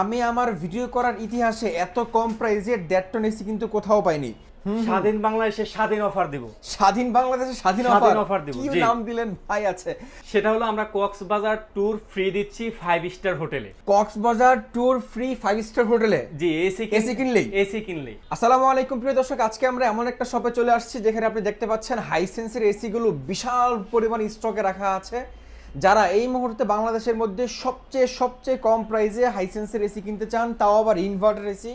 আমি আমার ভিডিও করার ইতিহাসে এত কম প্রাইসে দেড় টন এসি কিন্তু কোথাও পাইনি। স্বাধীন বাংলাদেশে স্বাধীন অফার দিব। স্বাধীন বাংলাদেশে স্বাধীন স্বাধীন অফার দিব, কি নাম দিলেন ভাই আছে? সেটা হলো আমরা কক্সবাজার ট্যুর ফ্রি দিচ্ছি ফাইভ স্টার হোটেলে Cox's Bazar tour free five star হোটেলে জি এসি AC কিনলেই? এসি কিনলেই। আসসালামু আলাইকুম প্রিয় দর্শক আজকে আমরা এমন একটা শপে চলে আসছি যেখানে আপনি দেখতে পাচ্ছেন হাইসেন্সের এসিগুলো বিশাল পরিমাণ স্টকে রাখা আছে। যারা এই মুহূর্তে বাংলাদেশের মধ্যে সবচেয়ে সবচেয়ে কম প্রাইসে হাইসেন্সের এসি কিনতে চান, তাও আবার ইনভার্টার এসি।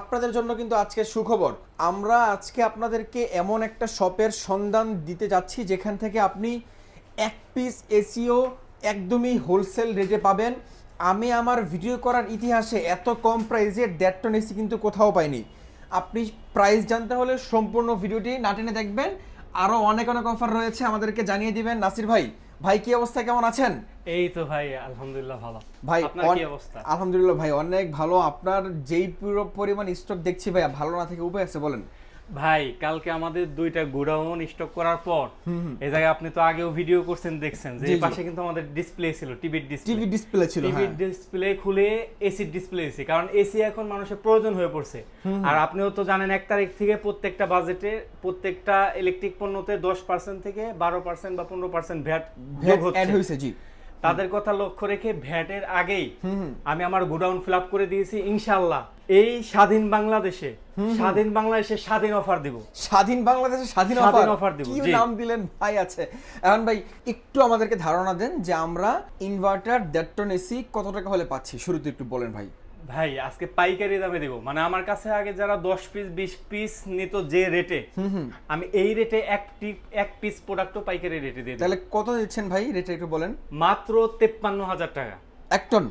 আপনাদের জন্য কিন্তু আজকে সুখবর। আমরা আজকে আপনাদেরকে এমন একটা শপের সন্ধান দিতে যাচ্ছি, যেখান থেকে আপনি এক পিস এসিও একদমই হোলসেল রেটে পাবেন। আমি আমার ভিডিও করার ইতিহাসে এত কম প্রাইসে দেড় টন এসি কিন্তু কোথাও পাইনি। আপনি প্রাইস জানতে হলে সম্পূর্ণ ভিডিওটি না টেনে দেখবেন। আরও অনেক অনেক অফার রয়েছে আমাদেরকে জানিয়ে দিবেন। নাসির ভাই ভাই কি অবস্থা? কেমন আছেন? এই তো ভাই আলহামদুলিল্লাহ ভালো। ভাই আপনার কি অবস্থা? আলহামদুলিল্লাহ ভাই অনেক ভালো। আপনার যেই পুরো পরিমাণ স্টক দেখছি ভাই ভালো না থেকে উপায় আছে বলেন। ভাই কালকে আমাদের দুইটা গোডাউন স্টক করার পর এই জায়গায় আপনি তো আগেও ভিডিও করছেন দেখছেন যে। পাশে কিন্তু আমাদের ডিসপ্লে ছিল টিভির ডিসপ্লে টিভি ডিসপ্লে ছিল হ্যাঁ। টিভির ডিসপ্লে খুলে এসির ডিসপ্লে এসি কারণ এসি এখন মানুষের প্রয়োজন হয়ে পড়ছে। আর আপনিও তো জানেন এক তারিখ থেকে প্রত্যেকটা বাজেটে প্রত্যেকটা ইলেকট্রিক পণ্যতে দশ পার্সেন্ট থেকে বারো পার্সেন্ট বা পনেরো পার্সেন্ট ভ্যাট যোগ হচ্ছে। জি। তাদের কথা লক্ষ্য রেখে ভ্যাটের আগেই আমি আমার গোডাউন ফিল আপ করে দিয়েছি ইনশাল্লাহ এই স্বাধীন বাংলাদেশে স্বাধীন বাংলাদেশে স্বাধীন অফার দিব। স্বাধীন বাংলাদেশে স্বাধীন অফার দিব, কি নাম দিলেন ভাই আছে? এখন ভাই একটু আমাদেরকে ধারণা দেন যে আমরা ইনভার্টার দেড় টন এসি কত টাকা হলে পাচ্ছি? শুরুতে একটু বলেন ভাই। ভাই আজকে পাইকারি দামে দেবো। মানে আমার কাছে আগে যারা দশ পিস বিশ পিস নিত যে রেটে আমি এই রেটে এক এক পিস প্রোডাক্টও পাইকারি রেটে দেবো। তাহলে কত দিচ্ছেন ভাই? রেটে একটু বলেন। মাত্র তেপ্পান্ন হাজার টাকা। এক টন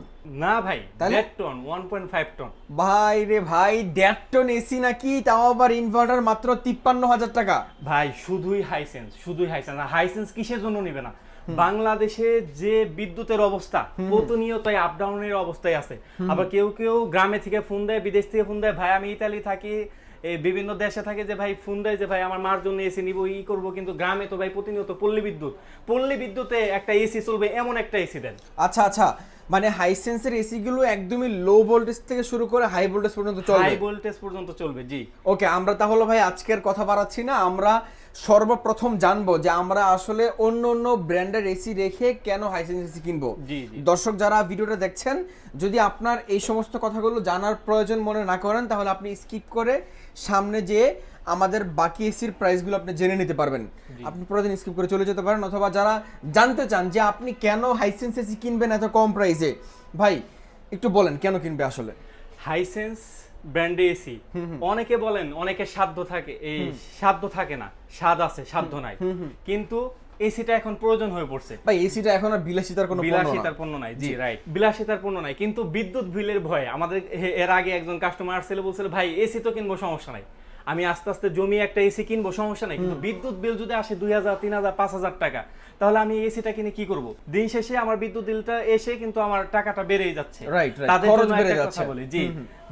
না ভাই? দেড় ton one point five ton ভাই রে ভাই দেড় টন এসি নাকি? তাও আবার ইনভার্টার মাত্র তিপ্পান্ন হাজার টাকা। ভাই শুধুই হাইসেন্স শুধুই হাইসেন্স হাইসেন্স কিসের জন্য নিবে না? বাংলাদেশে যে বিদ্যুতের অবস্থা প্রতিনিয়ত আপ ডাউনের অবস্থায় আছে। আবার কেউ কেউ গ্রামে থেকে ফোন দেয় বিদেশ থেকে ফোন দেয় ভাই আমি ইতালি থাকি এই বিভিন্ন দেশে থাকে যে ভাই ফোন দেয় যে ভাই আমার মার জন্য এসি নিব ই করব কিন্তু গ্রামে তো ভাই প্রতিনিয়ত পল্লী বিদ্যুৎ। পল্লী বিদ্যুতে একটা এসি চলবে এমন একটা এসি দেন। আচ্ছা আচ্ছা মানে হাইসেন্সের এসি গুলো একদমই লো ভোল্টেজ থেকে শুরু করে হাই ভোল্টেজ পর্যন্ত চলবে। হাই ভোল্টেজ পর্যন্ত চলবে জি। ওকে আমরা তাহলে ভাই আজকের কথা বাড়াচ্ছি না আমরা সর্বপ্রথম জানব যে আমরা আসলে অন্য অন্য ব্র্যান্ডের এসি রেখে কেন হাইসেন্স এসি কিনবো। দর্শক যারা ভিডিওটা দেখছেন যদি আপনার এই সমস্ত কথাগুলো জানার প্রয়োজন মনে না করেন তাহলে আপনি স্কিপ করে সামনে যেয়ে আমাদের বাকি এসির প্রাইসগুলো আপনি জেনে নিতে পারবেন। আপনি প্রতিদিন স্কিপ করে চলে যেতে পারেন অথবা যারা জানতে চান যে আপনি কেন হাইসেন্স এসি কিনবেন এত কম প্রাইসে ভাই একটু বলেন কেন কিনবে আসলে? হাইসেন্স ব্র্যান্ডে এসি অনেকে বলেন অনেকে সাধ্য থাকে। এই সাধ্য থাকে না। স্বাদ আছে সাধ্য নাই। কিন্তু এসিটা এখন প্রয়োজন হয়ে পড়ছে। ভাই এসিটা এখন আর বিলাসিতার কোনো বিলাসিতার পণ্য নাই। জি রাইট বিলাসিতার পণ্য নাই। কিন্তু বিদ্যুৎ বিলের ভয়ে আমাদের এর আগে একজন কাস্টমার আসছিল বলছিল ভাই এসি তো কিনবো সমস্যা নাই। আমি আস্তে আস্তে জমি একটা এসি কিনবো সমস্যা নাই। কিন্তু বিদ্যুৎ বিল যদি আসে দুই হাজার তিন হাজার পাঁচ হাজার টাকা তাহলে আমি এসিটা কিনে কি করব? দিন শেষে আমার বিদ্যুৎ বিলটা এসে কিন্তু আমার টাকাটা বেড়েই যাচ্ছে. তাদের জন্য বেড়ে একটা যাচ্ছে। কথা বলি জি।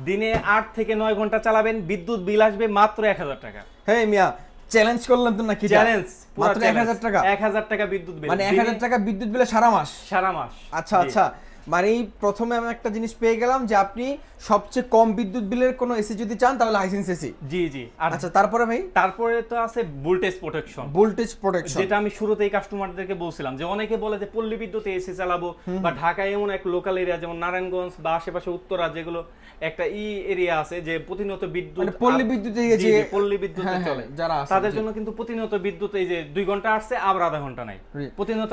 দিনে আট থেকে নয় ঘণ্টা চালাবেন বিদ্যুৎ বিল আসবে মাত্র এক হাজার টাকা। হ্যাঁ মিয়া চ্যালেঞ্জ করলাম তো নাকি চ্যালেঞ্জ মাত্র এক হাজার টাকা? এক হাজার টাকা বিদ্যুৎ বিল। মানে এক হাজার দিনে টাকা বিদ্যুৎ বিলে সারা মাস? সারা মাস। আচ্ছা আচ্ছা। মানে এই প্রথমে আমি একটা জিনিস পেয়ে গেলাম যে আপনি সবচেয়ে কম বিদ্যুৎ বিলের কোনো এসি যদি চান তাহলে হাইসেন্স এসি। জি জি। আচ্ছা তারপরে ভাই? তারপরে তো আছে ভোল্টেজ প্রোটেকশন ভোল্টেজ প্রোটেকশন যেটা আমি শুরুতেই কাস্টমারদেরকে বলছিলাম যে অনেকে বলে যে পল্লী বিদ্যুতে এসি চালাবো বা ঢাকায় এমন এক লোকাল এরিয়া যেমন নারায়ণগঞ্জ বা আশেপাশে উত্তরা যেগুলো একটা ই এরিয়া আছে যে প্রতিনিয়ত বিদ্যুৎ মানে পল্লী বিদ্যুৎ জি, যে- পল্লী বিদ্যুতে হ্যাঁ, হ্যাঁ, চলে। যারা আছে, তাদের জন্য কিন্তু প্রতিনিয়ত বিদ্যুৎ এই যে দুই ঘণ্টা আসছে আবার আধা ঘণ্টা নাই। প্রতিনিয়ত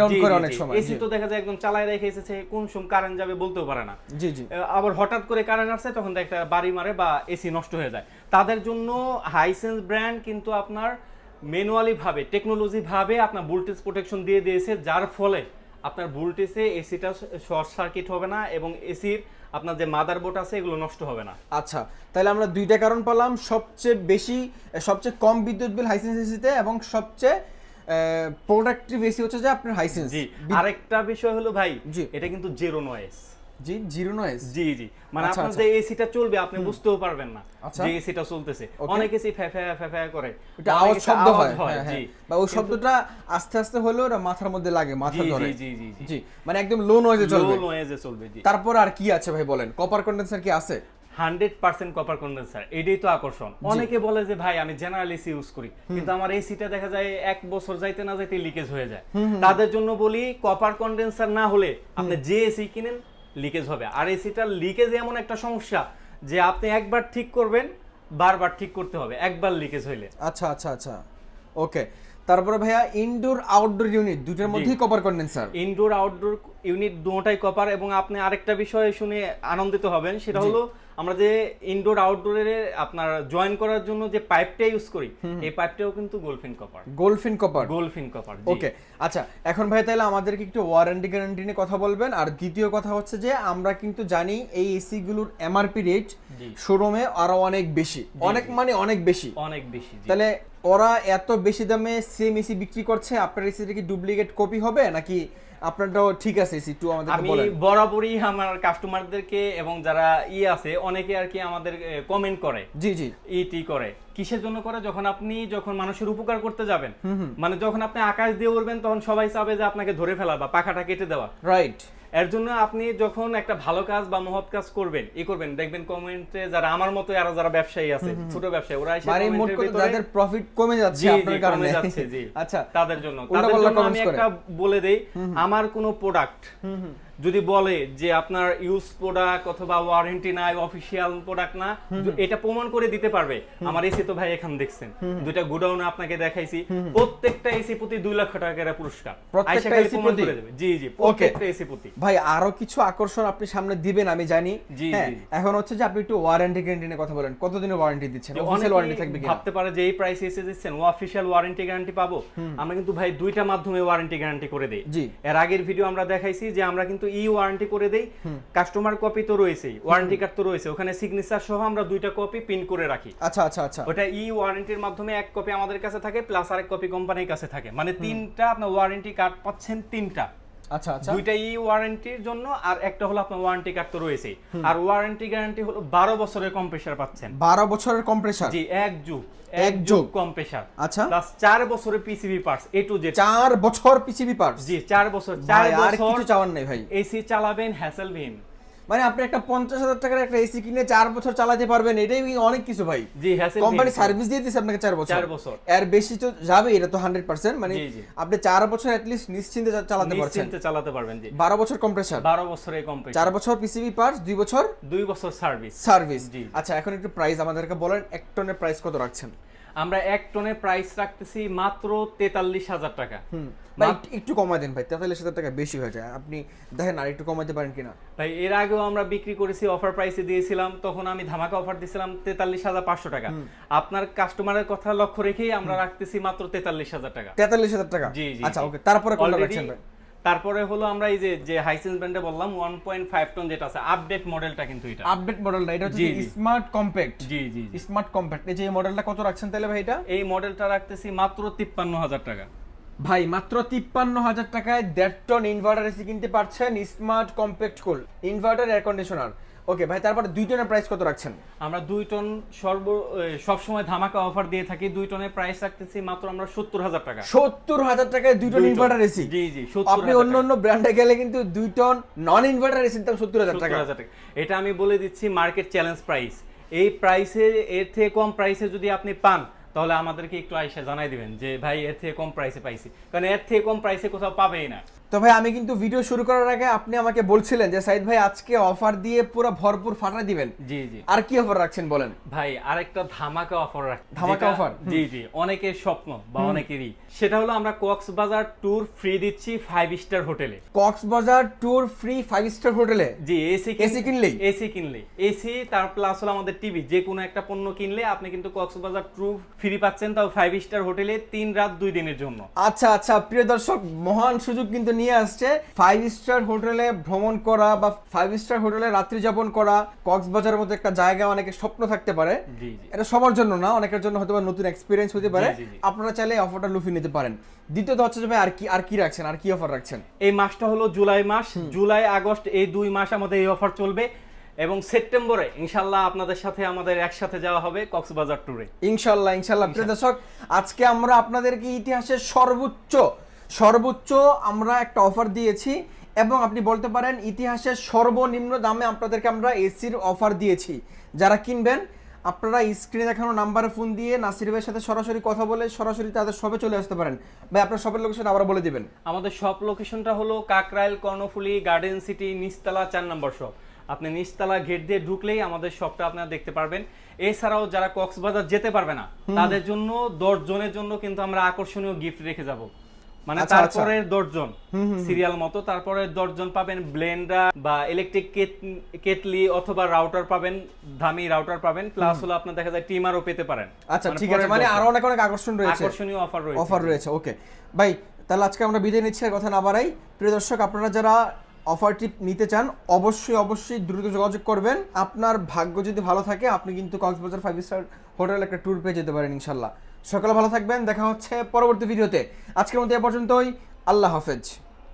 down করে অনেক সময়, এসি তো দেখা যায় একদম চালায় রেখে এসেছে কোন সময় কারেন্ট যাবে বলতেও পারে না। জি জি। আবার হঠাৎ করে কারেন্ট আসছে তখন একটা বাড়ি মারে বা এসি নষ্ট হয়ে যায়। তাদের জন্য হাইসেন্স ব্র্যান্ড কিন্তু আপনার ম্যানুয়ালি ভাবে টেকনোলজি ভাবে আপনার ভোল্টেজ প্রোটেকশন দিয়ে দিয়েছে যার ফলে আপনার ভোল্টেজে এসিটা শর্ট সার্কিট হবে না এবং এসির আপনার যে মাদারবোর্ড আছে এগুলো নষ্ট হবে না। আচ্ছা তাহলে আমরা দুইটা কারণ পেলাম। সবচেয়ে বেশি সবচেয়ে কম বিদ্যুৎ বিল হাইসেন্স এসিতে এবং সবচেয়ে প্রোডাক্টিভ এসি হচ্ছে যে আপনার হাইসেন্স জি আরেকটা বিষয় হলো ভাই এটা কিন্তু জিরো নয়েস জি জিরো নয়েজ জি জি। মানে আচ্ছা, আপনার আচ্ছা। যে এসিটা চলবে আপনি বুঝতেও পারবেন না আচ্ছা। যে এসিটা চলতেছে। অনেক এসি ফ্যাফা ফ্যাফা করে। এটা আওয়াজ শব্দ হয়। হ্যাঁ, হ্যাঁ। জি। বা ওই শব্দটা আস্তে আস্তে হলেও ওটা মাথার মধ্যে লাগে মাথা ধরে। জি, জি। জি। মানে একদম লো নয়েজে চলবে। লো নয়েজে চলবে জি। তারপর আর কি আছে ভাই বলেন? কপার কন্ডেন্সার কি আছে? হান্ড্রেড পার্সেন্ট কপার কন্ডেন্সার এটাই তো আকর্ষণ। অনেকে বলে যে ভাই আমি জেনারেল এসি ইউজ করি কিন্তু আমার এসিটা দেখা যায় এক বছর যাইতে না যাইতে লিকেজ হয়ে যায়। তাদের জন্য বলি কপার কন্ডেন্সার না হলে আপনি যে এসি কিনেন লিকেজ হবে। আর এসিটা লিকেজ এমন একটা সমস্যা যে আপনি একবার ঠিক করবেন বারবার ঠিক করতে হবে। একবার লিকেজ হইলে। আচ্ছা আচ্ছা আচ্ছা। ওকে। তারপরে ভাইয়া ইনডোর আউটডোর ইউনিট দুটোর মধ্যেই copper condenser indoor outdoor unit দুটোটাই copper এবং আপনি আরেকটা বিষয় শুনে আনন্দিত হবেন সেটা হলো আমরা যে ইনডোর আউটডোরে আপনার জয়েন করার জন্য যে পাইপটা ইউজ করি এই পাইপটাও কিন্তু gold fin copper gold fin copper gold fin copper okay আচ্ছা এখন ভাই তাহলে আমাদেরকে একটু ওয়ারেন্টি গ্যারান্টি নিয়ে কথা বলবেন আর দ্বিতীয় কথা হচ্ছে যে আমরা কিন্তু জানি এই এসি গুলোর এমআরপি রেট শোরুমে আরও অনেক বেশি। অনেক মানে অনেক বেশি। অনেক বেশি তাহলে ওরা এত বেশি দামে সেম এসি বিক্রি করছে আপনার এসিটা কি ডুপ্লিকেট কপি হবে? নাকি আপনারটাও ঠিক আছে এসি একটু আমাদেরকে আমি বরাবরই আমার কাস্টমারদেরকে এবং যারা ই আছে অনেকে আর কি আমাদের কমেন্ট করে। জি জি। ইটি করে। কিসের জন্য করে? যখন আপনি যখন মানুষের উপকার করতে যাবেন মানে যখন আপনি আকাশ দিয়ে উড়বেন তখন সবাই চাবে যে আপনাকে ধরে ফেলা বা পাখাটা কেটে দেওয়া। রাইট এর জন্য আপনি যখন একটা ভালো কাজ বা মহৎ কাজ করবেন ই করবেন দেখবেন কমেন্টে যারা আমার মতো আরও যারা ব্যবসায়ী আছে ছোট ব্যবসায়ী ওরা এসে মানে যাদের প্রফিট কমে যাচ্ছে আপনার কারণে। যাচ্ছে, জি। আচ্ছা তাদের জন্য। তাদের জন্য আমি একটা বলে দেই আমার কোনো প্রোডাক্ট যদি বলে যে আপনার ইউজ প্রোডাক্ট অথবা ওয়ারেন্টি নাই অফিসিয়াল প্রোডাক্ট না এটা প্রমাণ করে দিতে পারবে। আমার এসি তো ভাই এখানে দেখছেন। দুইটা গুডাউনে আপনাকে দেখাইছি। প্রত্যেকটা এসি প্রতি দুই লক্ষ টাকা করে পুরস্কার। প্রত্যেকটা প্রমাণ প্রতি? জি জি প্রত্যেকটা এসি প্রতি। ভাই আরও কিছু আকর্ষণ আপনি সামনে দিবেন আমি জানি। জি, হ্যাঁ। এখন হচ্ছে যে আপনি একটু ওয়ারেন্টি গ্যারান্টি নিয়ে কথা বলেন। কতদিনের ওয়ারেন্টি দিচ্ছেন? অফিসিয়াল ওয়ারেন্টি থাকবে কিনা? ভাবতে পারে যে এই প্রাইসে এসে দিচ্ছেন ও অফিসিয়াল ওয়ারেন্টি গ্যারান্টি পাবো। আমরা কিন্তু ভাই দুইটা মাধ্যমে ওয়ারেন্টি গ্যারান্টি করে দেই। এর আগের ভিডিও আমরা দেখাইছি যে আমরা কিন্তু ই ওয়ারেন্টি করে দেই। কাস্টমার কপি তো রয়েছেই ওয়ারেন্টি কার্ড তো রয়েছে। ওখানে সিগনেচার সহ আমরা দুইটা কপি প্রিন্ট করে রাখি। আচ্ছা আচ্ছা আচ্ছা। ওটা ই ওয়ারেন্টির মাধ্যমে এক কপি আমাদের কাছে থাকে প্লাস আরেক কপি কোম্পানির কাছে থাকে। মানে তিনটা আপনার ওয়ারেন্টি কার্ড পাচ্ছেন তিনটা। আচ্ছা আচ্ছা। দুইটাই ওয়ারেন্টির জন্য আর একটা হলো আপনার ওয়ারেন্টি কার্ড তো রয়েছে আর ওয়ারেন্টি গ্যারান্টি হলো বারো বছরের কম্প্রেসার পাচ্ছেন। বারো বছরের কম্প্রেসার জি এক যুগ এক যুগ। কম্প্রেসার আচ্ছা। প্লাস চার বছরের PCB parts A to Z চার বছর পিসিবি পার্টস জি চার বছর চার ভাই আর বছর কিছু চাওয়ার নাই ভাই। এসি চালাবেন হ্যাসেলবিহীন মানে আপনি একটা পঞ্চাশ হাজার টাকার একটা এসি কিনে চার বছর চালাতে পারবেন এটাই অনেক কিছু ভাই। জি কোম্পানি সার্ভিস দিয়ে দিচ্ছে আপনাকে চার বছর। চার বছর। এর বেশি তো যাবে এটা তো হান্ড্রেড পার্সেন্ট মানে। আপনি চার বছর অ্যাটলিস্ট নিশ্চিন্তে চালাতে পারছেন। নিশ্চিন্তে চালাতে পারবেন জি। বারো বছর কম্প্রেসার বারো বছরের কম্প্রেসার চার বছর পিসিবি পার্টস দুই বছর দুই বছর সার্ভিস সার্ভিস আচ্ছা এখন একটু প্রাইস আমাদেরকে বলেন এক টনের প্রাইস কত রাখছেন? আমরা এক টনের প্রাইস রাখতেছি মাত্র তেতাল্লিশ হাজার টাকা। ভাই একটু- কমায় দেন ভাই তেতাল্লিশ হাজার টাকা বেশি হয়ে যায়। আপনি দেখেন আর একটু কমাতে পারেন কিনা। ভাই এর আগেও আমরা বিক্রি করেছি অফার প্রাইসে দিয়েছিলাম তখন আমি ধামাকা অফার দিয়েছিলাম তেতাল্লিশ হাজার পাঁচশো টাকা। আপনার কাস্টমারের কথা লক্ষ্য রেখেই আমরা রাখতেছি মাত্র তেতাল্লিশ হাজার টাকা। তেতাল্লিশ হাজার টাকা? জি, জি, আচ্ছা ওকে তারপরে কোনটা রাখছেন ভাই? তারপরে হলো আমরা এই যে যে হাইসেন্স ব্র্যান্ডে বললাম 1.5 টন যেটা আছে আপডেট মডেলটা কিন্তু এটা। আপডেট মডেলটা এটা হচ্ছে। স্মার্ট কম্প্যাক্ট জি। জি। স্মার্ট কম্প্যাক্ট এই যে এই মডেলটা কত রাখছেন তাহলে ভাই এটা? এই মডেলটা রাখতেছি মাত্র 53000 টাকা। ভাই মাত্র তিপ্পান্ন হাজার টাকায় দেড় টন ইনভার্টার এসি কিনতে পারছেন smart compact cool inverter air conditioner okay ভাই তারপরে দুই টনের প্রাইস কত রাখছেন? আমরা দুই টন সর্ব সব সময় ধামাকা অফার দিয়ে থাকি। দুই টনের প্রাইস রাখতেছি মাত্র আমরা 70000 টাকা। সত্তর হাজার টাকায় দুই টন ইনভার্টার এসি জি জি আপনি অন্য অন্য ব্র্যান্ডে গেলে কিন্তু দুই টন নন ইনভার্টার এসির দাম সত্তর হাজার টাকা। 70000 টাকা। এটা আমি বলে দিচ্ছি মার্কেট চ্যালেঞ্জ প্রাইস এই প্রাইসে এর থেকে কম প্রাইসে যদি আপনি পান তাহলে আমাদেরকে একটু আইসা জানাই দিবেন যে ভাই এর থেকে কম প্রাইসে পাইছি। কারণ এর থেকে কম প্রাইসে কোথাও পাবেই না। তো ভাই আমি কিন্তু ভিডিও শুরু করার আগে আপনি আমাকে বলছিলেন যে সাইদ ভাই আজকে অফার দিয়ে পুরো ভরপুর ফাটা দিবেন। জি জি। আর কি অফার রাখছেন বলেন? ভাই আরেকটা ধামাকা অফার রাখ ধামাকা offer? জি জি অনেকের স্বপ্ন বা অনেকেরই। সেটা হলো আমরা কক্সবাজার ট্যুর ফ্রি দিচ্ছি ফাইভ স্টার হোটেলে Cox's Bazar tour free five star হোটেলে জি এসি AC কিনলেই? এসি কিনলে এসি তার প্লাস হলো আমাদের টিভি যে কোনো একটা পণ্য কিনলে আপনি কিন্তু কক্সবাজার ট্যুর ফ্রি পাচ্ছেন তাও ফাইভ স্টার হোটেলে তিন রাত দুই দিনের জন্য। আচ্ছা আচ্ছা প্রিয় দর্শক মহান সুযোগ কিন্তু নিয়ে আসছে। ফাইভ স্টার হোটেলে ভ্রমণ করা বা ফাইভ স্টার হোটেলে রাত্রি যাপন করা কক্সবাজারের মতো একটা জায়গা অনেকের স্বপ্ন থাকতে পারে। এটা সবার জন্য না অনেকের জন্য হয়তো নতুন এক্সপিরিয়েন্স হতে পারে। আপনারা চাইলে অফারটা লুফি নিতে পারেন। দ্বিতীয়ত হচ্ছে যে আর কি আর কি রাখছেন আর কি অফার রাখছেন? এই মাসটা হলো জুলাই মাস। জুলাই আগস্ট এই দুই মাস আমাদের এই অফার চলবে। এবং সেপ্টেম্বরে ইনশাল্লাহ আপনাদের সাথে আমাদের একসাথে যাওয়া হবে কক্সবাজার ট্যুরে ইনশাল্লাহ ইনশাল্লাহ দর্শক আজকে আমরা আপনাদেরকে ইতিহাসের সর্বোচ্চ সর্বোচ্চ আমরা একটা অফার দিয়েছি এবং আপনি বলতে পারেন ইতিহাসের সর্বনিম্ন দামে আপনাদেরকে আমরা এসির অফার দিয়েছি। যারা কিনবেন আপনারা স্ক্রিনে দেখানো নাম্বারে ফোন দিয়ে নাসির ভাইয়ের সাথে সরাসরি কথা বলে সরাসরি তাদের শপে চলে আসতে পারেন। ভাই আপনার শপের লোকেশন আবার বলে দিবেন। আমাদের শপ লোকেশনটা হলো কাকরাইল কর্ণফুলি গার্ডেন সিটি নিচতলা চার নম্বর শপ আপনি নিচতলা গেট দিয়ে ঢুকলেই আমাদের শপটা আপনারা দেখতে পারবেন। এছাড়াও যারা কক্সবাজার যেতে পারবে না তাদের জন্য দশ জনের জন্য কিন্তু আমরা আকর্ষণীয় গিফট রেখে যাব। মানে আচ্ছা, আচ্ছা। তারপরে দশজন সিরিয়াল মতো তারপরে দশজন পাবেন ব্লেন্ডার বা ইলেকট্রিক কেটলি অথবা রাউটার পাবেন দামি রাউটার পাবেন প্লাস হলো আপনার দেখা যায় টিমারও পেতে পারেন। আচ্ছা মানে ঠিক আছে মানে আরও অনেক অনেক আকর্ষণ রয়েছে। আকর্ষণীয় অফার রয়েছে। অফার রয়েছে ওকে ভাই তাহলে আজকে আমরা বিদায় নিচ্ছি আর কথা না বাড়াই। প্রিয় দর্শক আপনারা যারা অফারটি নিতে চান অবশ্যই অবশ্যই দ্রুত যোগাযোগ করবেন। আপনার ভাগ্য যদি ভালো থাকে আপনি কিন্তু কক্সবাজার ফাইভ স্টার হোটেল একটা ট্যুর পেয়ে যেতে পারেন ইনশাল্লাহ। সকালে ভালো থাকবেন দেখা হচ্ছে পরবর্তী ভিডিওতে। আজকের মতো এ পর্যন্তই আল্লাহ হাফেজ।